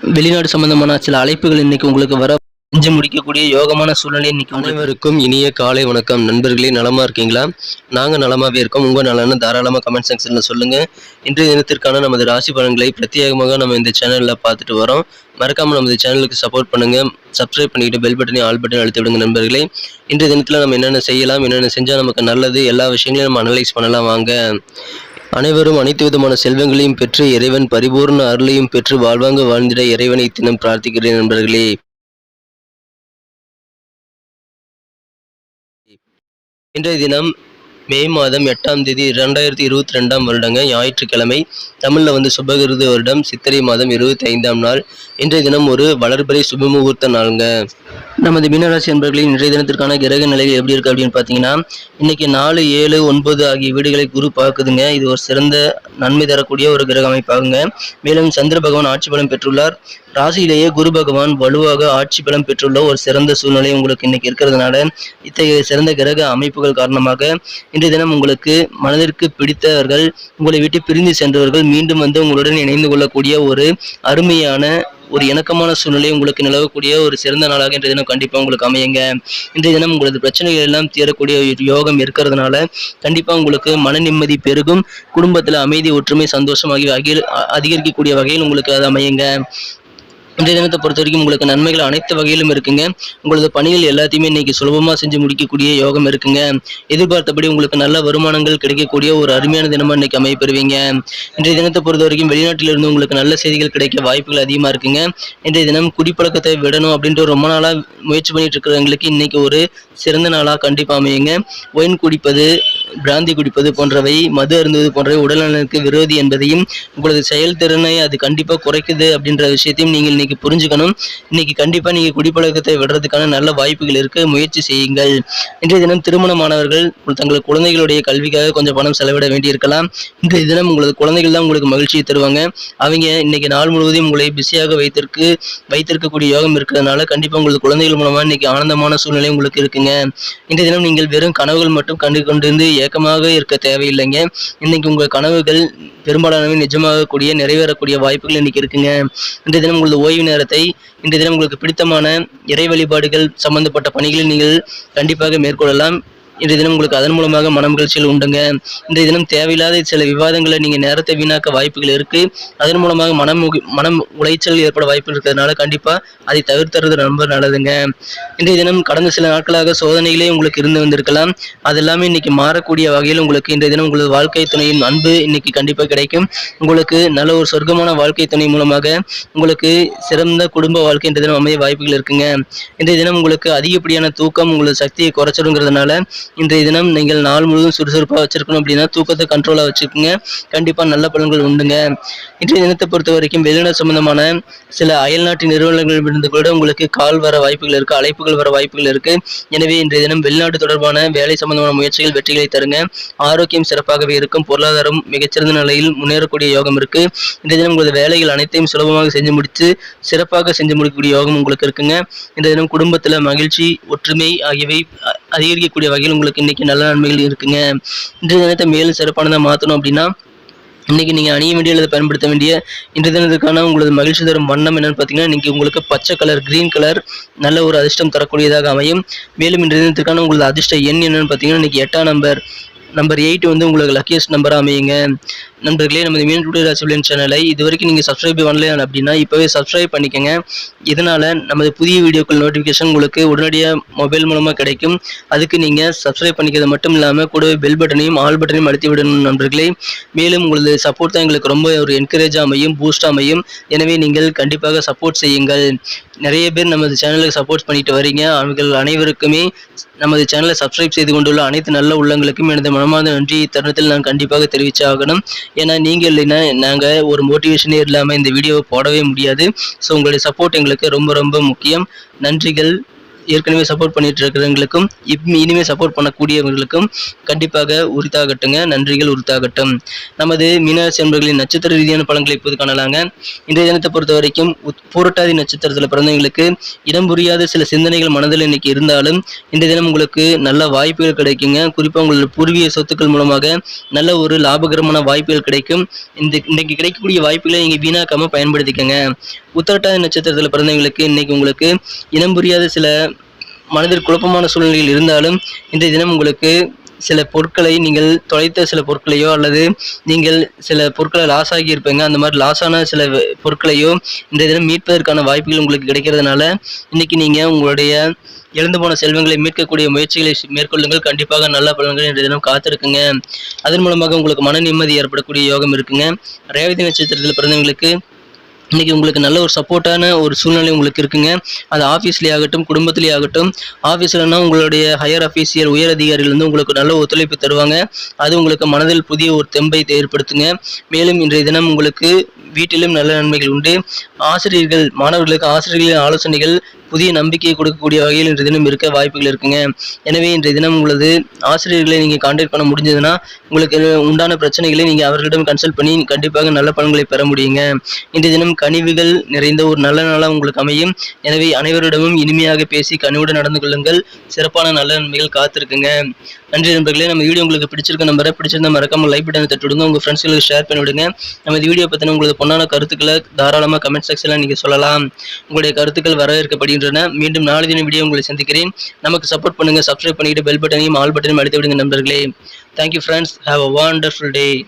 வெளிநாடு சம்பந்தமான சில அழைப்புகள் இன்னைக்கு உங்களுக்கு வர செஞ்சு முடிக்கக்கூடிய யோகமான சூழ்நிலை இன்னைக்கு அனைவருக்கும் இனிய காலை வணக்கம். நண்பர்களே நலமா இருக்கீங்களா? நாங்க நலமாவே இருக்கோம். உங்க நலன்னு தாராளமா கமெண்ட் செக்ஷன்ல சொல்லுங்க. இன்றைய தினத்திற்கான நமது ராசி பலன்களை பிரத்யேகமாக நம்ம இந்த சேனல்ல பார்த்துட்டு வரோம். மறக்காம நமது சேனலுக்கு சப்போர்ட் பண்ணுங்க. சப்ஸ்கிரைப் பண்ணிட்டு பெல் பட்டனை ஆல் பட்டன் அழுத்தி விடுங்க நண்பர்களே. இன்றைய தினத்துல நம்ம என்னென்ன செய்யலாம் என்னென்ன செஞ்சா நமக்கு நல்லது எல்லா விஷயங்களையும் நம்ம அனலைஸ் பண்ணலாம். வாங்க. அனைவரும் அனைத்து விதமான செல்வங்களையும் பெற்று இறைவன் பரிபூர்ண அருளையும் பெற்று வாழ்வாங்க வாழ்ந்திட இறைவனை தினம் பிரார்த்திக்கிறேன் நண்பர்களே. இன்றைய தினம் மே மாதம் எட்டாம் தேதி இரண்டாயிரத்தி இருபத்தி ரெண்டாம் வருடங்க ஞாயிற்றுக்கிழமை. தமிழில் வந்து சுபகிருது வருடம் சித்திரை மாதம் இருபத்தி ஐந்தாம் நாள். இன்றைய தினம் ஒரு வளர்பிறை சுபமுகூர்த்த நாளுங்க. நமது மீனராசி என்பர்களின் இன்றைய தினத்திற்கான கிரக நிலைகள் எப்படி இருக்கு அப்படின்னு பார்த்தீங்கன்னா இன்னைக்கு நாலு ஏழு ஒன்பது ஆகிய வீடுகளை குரு பார்க்குதுங்க. இது ஒரு சிறந்த நன்மை தரக்கூடிய ஒரு கிரக அமைப்பாகுங்க. மேலும் சந்திர பகவான் ஆட்சி பலம் பெற்றுள்ளார். ராசியிலேயே குரு பகவான் வலுவாக ஆட்சி பலம் பெற்றுள்ள ஒரு சிறந்த சூழ்நிலை உங்களுக்கு இன்னைக்கு இருக்கிறதுனால இத்தகைய சிறந்த கிரக அமைப்புகள் காரணமாக இன்றைய தினம் உங்களுக்கு மனதிற்கு பிடித்தவர்கள் உங்களை விட்டு பிரிந்து சென்றவர்கள் மீண்டும் வந்து உங்களுடன் இணைந்து கொள்ளக்கூடிய ஒரு அருமையான ஒரு இணக்கமான சூழ்நிலை உங்களுக்கு நிலவக்கூடிய ஒரு சிறந்த நாளாக இன்றைய தினம் கண்டிப்பாக உங்களுக்கு அமையுங்க. இன்றைய தினம் உங்களது பிரச்சனைகள் எல்லாம் தீரக்கூடிய யோகம் இருக்கிறதுனால கண்டிப்பாக உங்களுக்கு மன நிம்மதி பெருகும். குடும்பத்தில் அமைதி ஒற்றுமை சந்தோஷம் ஆகிய வகையில் அதிகரிக்கக்கூடிய வகையில் உங்களுக்கு அது அமையுங்க. இன்றைய தினத்தை பொறுத்த வரைக்கும் உங்களுக்கு நன்மைகள் அனைத்து வகையிலும் இருக்குங்க. உங்களது பணிகள் எல்லாத்தையுமே இன்னைக்கு சுலபமாக செஞ்சு முடிக்கக்கூடிய யோகம் இருக்குங்க. எதிர்பார்த்தபடி உங்களுக்கு நல்ல வருமானங்கள் கிடைக்கக்கூடிய ஒரு அருமையான தினமாக இன்னைக்கு அமைப்பெறுவீங்க இன்றைய தினத்தை பொறுத்த வரைக்கும் வெளிநாட்டிலிருந்து உங்களுக்கு நல்ல செய்திகள் கிடைக்க வாய்ப்புகள் அதிகமாக இருக்குங்க. இன்றைய தினம் குடிப்பழக்கத்தை விடணும் அப்படின்ட்டு ரொம்ப நாளாக முயற்சி பண்ணிட்டு இருக்கிறவங்களுக்கு இன்னைக்கு ஒரு சிறந்த நாளாக கண்டிப்பாக அமையுங்க. ஒயின் குடிப்பது பிராந்தி குடிப்பது போன்றவை மது அருந்துவது போன்றவை உடல்நலனுக்கு விரோதி என்பதையும் உங்களது செயல்திறனை அது கண்டிப்பாக குறைக்குது அப்படின்ற விஷயத்தையும் நீங்கள் இன்னைக்கு புரிஞ்சுக்கணும். இன்னைக்கு கண்டிப்பாக நீங்கள் குடிப்பழக்கத்தை விடுறதுக்கான நல்ல வாய்ப்புகள் இருக்க. முயற்சி செய்யுங்கள். இன்றைய தினம் திருமணமானவர்கள் தங்கள் குழந்தைகளுடைய கல்விக்காக கொஞ்சம் பணம் செலவிட வேண்டியிருக்கலாம். இன்றைய தினம் உங்களது குழந்தைகள் தான் உங்களுக்கு மகிழ்ச்சியை தருவாங்க. அவங்க இன்னைக்கு நாள் முழுவதும் உங்களை பிஸியாக வைத்திருக்கு வைத்திருக்கக்கூடிய யோகம் இருக்கிறதுனால கண்டிப்பாக உங்களது குழந்தைகள் மூலமாக இன்னைக்கு ஆனந்தமான சூழ்நிலை உங்களுக்கு இருக்குங்க. இன்றைய தினம் நீங்கள் வெறும் கனவுகள் மட்டும் கண்டு கொண்டிருந்து ஏக்கமாக இருக்க தேவையில்லைங்க. இன்னைக்கு உங்கள் கனவுகள் பெரும்பாலானவை நிஜமாகக்கூடிய நிறைவேறக்கூடிய வாய்ப்புகள் இன்றைக்கி இருக்குங்க. இன்றைய தினம் உங்களது ஓய்வு நேரத்தை இன்றைய தினம் உங்களுக்கு பிடித்தமான இறை வழிபாடுகள் சம்பந்தப்பட்ட பணிகளை நீங்கள் கண்டிப்பாக மேற்கொள்ளலாம். இன்றைய தினம் உங்களுக்கு அதன் மூலமாக மன உண்டுங்க. இன்றைய தினம் தேவையில்லாத சில விவாதங்களை நீங்கள் நேரத்தை வீணாக்க வாய்ப்புகள் இருக்குது அதன் மூலமாக மனம் மனம் உளைச்சல் ஏற்பட வாய்ப்பு இருக்கிறதுனால கண்டிப்பாக அதை தவிர்த்துறது ரொம்ப நல்லதுங்க. இன்றைய தினம் கடந்த சில நாட்களாக சோதனைகளே உங்களுக்கு இருந்து வந்திருக்கலாம். அது எல்லாமே இன்னைக்கு மாறக்கூடிய வகையில் உங்களுக்கு இன்றைய தினம் உங்களது வாழ்க்கை துணையின் அன்பு இன்னைக்கு கண்டிப்பாக கிடைக்கும். உங்களுக்கு நல்ல ஒரு சொர்க்கமான வாழ்க்கை துணை மூலமாக உங்களுக்கு சிறந்த குடும்ப வாழ்க்கை இன்றைய தினம் அமைய வாய்ப்புகள் இருக்குங்க. இன்றைய தினம் உங்களுக்கு அதிகப்படியான தூக்கம் உங்களது சக்தியை குறைச்சிடுங்கிறதுனால இன்றைய தினம் நீங்கள் நாள் முழுவதும் சுறுசுறுப்பாக வச்சிருக்கணும் அப்படின்னா தூக்கத்தை கண்ட்ரோலாக வச்சுக்கோங்க. கண்டிப்பாக நல்ல பலன்கள் உண்டுங்க. இன்றைய தினத்தை பொறுத்த வரைக்கும் வெளிநாடு சம்பந்தமான சில அயல்நாட்டு நிறுவனங்களிலிருந்து கூட உங்களுக்கு கால் வர வாய்ப்புகள் இருக்குது அழைப்புகள் வர வாய்ப்புகள் இருக்கு. எனவே இன்றைய தினம் வெளிநாடு தொடர்பான வேலை சம்பந்தமான முயற்சிகள் வெற்றிகளை தருங்க. ஆரோக்கியம் சிறப்பாகவே இருக்கும். பொருளாதாரம் மிகச்சிறந்த நிலையில் முன்னேறக்கூடிய யோகம் இருக்கு. இன்றைய தினம் உங்களது வேலைகள் அனைத்தையும் சுலபமாக செஞ்சு முடித்து சிறப்பாக செஞ்சு முடிக்கக்கூடிய யோகம் உங்களுக்கு இருக்குங்க. இன்றைய தினம் குடும்பத்தில் மகிழ்ச்சி ஒற்றுமை ஆகியவை அதிகரிக்கக்கூடிய வகையில் உங்களுக்கு இன்னைக்கு நல்ல நன்மைகள் இருக்குங்க. இன்றைய தினத்தை மேலும் சிறப்பானதாக மாற்றணும் அப்படின்னா இன்னைக்கு நீங்கள் அணிய வேண்டிய அல்லது பயன்படுத்த வேண்டிய இன்றைய தினத்துக்கான உங்களது மகிழ்ச்சி தரும் வண்ணம் என்னென்னு பார்த்தீங்கன்னா இன்னைக்கு உங்களுக்கு பச்சை கலர் கிரீன் கலர் நல்ல ஒரு அதிர்ஷ்டம் தரக்கூடியதாக அமையும். மேலும் இன்றைய தினத்துக்கான உங்களது அதிர்ஷ்ட எண் என்னென்னு பார்த்தீங்கன்னா இன்னைக்கு எட்டாம் நம்பர் நம்பர் எயிட் வந்து உங்களுக்கு லக்கியஸ்ட் நம்பராக அமையுங்க. நண்பர்களே நமது மீன் டுடே ராசிபலன் சேனலை இது வரைக்கும் நீங்கள் சப்ஸ்கிரைப் பண்ணல அப்படின்னா இப்போவே சப்ஸ்கிரைப் பண்ணிக்கோங்க. இதனால் நமது புதிய வீடியோக்கள் நோட்டிஃபிகேஷன் உங்களுக்கு உடனடியாக மொபைல் மூலமாக கிடைக்கும். அதுக்கு நீங்கள் சப்ஸ்கிரைப் பண்ணிக்கிறது மட்டும் இல்லாமல் கூடவே பெல் பட்டனையும் ஆல் பட்டனையும் அழுத்தி விடணும் நண்பர்களே. மேலும் உங்களது சப்போர்ட் தான் எங்களுக்கு ரொம்ப ஒரு என்கரேஜ் அமையும் பூஸ்ட் அமையும். எனவே நீங்கள் கண்டிப்பாக சப்போர்ட் செய்யுங்கள். நிறைய பேர் நமது சேனலுக்கு சப்போர்ட் பண்ணிட்டு வரீங்க. அவர்கள் அனைவருக்குமே நமது சேனலை சப்ஸ்கிரைப் செய்து கொண்டுள்ள அனைத்து நல்ல உள்ளங்களுக்கும் எனது மனமார்ந்த நன்றி. தருணத்தில் நான் கண்டிப்பாக தெரிவிச்சே ஆகணும் ஏன்னா நீங்கள் இல்லைன்னா நாங்கள் ஒரு மோட்டிவேஷனே இல்லாமல் இந்த வீடியோவை போடவே முடியாது. ஸோ உங்களுடைய சப்போர்ட் எங்களுக்கு ரொம்ப ரொம்ப முக்கியம். நன்றிகள். ஏற்கனவே சப்போர்ட் பண்ணிட்டு இருக்கிறவங்களுக்கும் இப் இனிமே சப்போர்ட் பண்ணக்கூடியவர்களுக்கும் கண்டிப்பாக உரித்தாகட்டுங்க நன்றிகள் உரித்தாகட்டும். நமது மீனராசி அன்பர்களின் நட்சத்திர ரீதியான பலன்களை இப்போது காணலாங்க. இன்றைய தினத்தை பொறுத்த வரைக்கும் உத்- நட்சத்திரத்தில் பிறந்தவங்களுக்கு இடம் புரியாத சில சிந்தனைகள் மனதில் இன்னைக்கு இருந்தாலும் இந்த தினம் உங்களுக்கு நல்ல வாய்ப்புகள் கிடைக்குங்க. குறிப்பாக உங்களோட பூர்வீக சொத்துக்கள் மூலமாக நல்ல ஒரு லாபகரமான வாய்ப்புகள் கிடைக்கும். இந்த இன்னைக்கு கிடைக்கக்கூடிய வாய்ப்புகளை நீங்கள் வீணாக்காமல் பயன்படுத்திக்கங்க. உத்தரட்டாதி நட்சத்திரத்தில் பிறந்தவங்களுக்கு இன்னைக்கு உங்களுக்கு இனம் புரியாத சில மனதில் குழப்பமான சூழ்நிலையில் இருந்தாலும் இன்றைய தினம் உங்களுக்கு சில பொருட்களை நீங்கள் தொலைத்த சில பொருட்களையோ அல்லது நீங்கள் சில பொருட்களை லாஸ் ஆகி இருப்பீங்க அந்த மாதிரி லாஸான சில பொருட்களையோ இந்த தினம் மீட்பதற்கான வாய்ப்புகள் உங்களுக்கு கிடைக்கிறதுனால இன்னைக்கு நீங்கள் உங்களுடைய இழந்து போன செல்வங்களை மீட்கக்கூடிய முயற்சிகளை மேற்கொள்ளுங்கள். கண்டிப்பாக நல்ல பலன்கள் இன்றைய தினம் காத்திருக்குங்க. அதன் மூலமாக உங்களுக்கு மன நிம்மதி ஏற்படக்கூடிய யோகம் இருக்குங்க. ரேவதி நட்சத்திரத்தில் பிறந்தவங்களுக்கு இன்றைக்கி உங்களுக்கு நல்ல ஒரு சப்போர்ட்டான ஒரு சூழ்நிலை உங்களுக்கு இருக்குங்க. அது ஆஃபீஸ்லேயே ஆகட்டும் குடும்பத்திலேயே ஆகட்டும். ஆஃபீஸ்லனா உங்களுடைய ஹையர் அஃபீஷியல் உயர் அதிகாரிகள் வந்து உங்களுக்கு நல்ல ஒத்துழைப்பு தருவாங்க. அது உங்களுக்கு மனதில் புதிய ஒரு தெம்பை ஏற்படுத்துங்க. மேலும் இன்றைய தினம் உங்களுக்கு வீட்டிலும் நல்ல நன்மைகள் உண்டு. ஆசிரியர்கள் மாணவர்களுக்கு ஆசிரியர்களின் ஆலோசனைகள் புதிய நம்பிக்கையை கொடுக்கக்கூடிய வகையில் இன்றைய தினம் இருக்க வாய்ப்புகள் இருக்குங்க. எனவே இன்றைய தினம் உங்களது ஆசிரியர்களை நீங்கள் கான்டாக்ட் பண்ண முடிஞ்சதுன்னா உங்களுக்கு உண்டான பிரச்சனைகளை நீங்கள் அவர்களிடம் கன்சல்ட் பண்ணி கண்டிப்பாக நல்ல பலன்களை பெற முடியுங்க. இன்றைய தினம் கனிவுகள் நிறைந்த ஒரு நல்ல நாளாக உங்களுக்கு அமையும். எனவே அனைவரிடமும் இனிமையாக பேசி கனிவுடன் நடந்து கொள்ளுங்கள். சிறப்பான நல்ல நன்மைகள் காத்திருக்குங்க. நன்றி நண்பர்களே நம்ம வீடியோ உங்களுக்கு பிடிச்சிருக்க நம்பரை பிடிச்சிருந்தா மறக்காம லைக் பட்டனை தட்டு விடுங்க உங்கள் ஃப்ரெண்ட்ஸ்களுக்கு ஷேர் பண்ணிவிடுங்க நம்ம இந்த வீடியோ பற்றின உங்களது பொண்ணான கருத்துக்களை தாராளமாக கமெண்ட் செக்ஷனில் நீங்கள் சொல்லலாம். உங்களுடைய கருத்துக்கள் வரவேற்கப்படுகின்றன. மீண்டும் நாளை தின வீடியோ உங்களை சந்திக்கிறேன். நமக்கு சப்போர்ட் பண்ணுங்க. சப்ஸ்கிரைப் பண்ணிட்டு பெல் பட்டனையும் ஆல் பட்டனையும் அழுத்தி விடுங்க நண்பர்களே. Thank you friends have a wonderful day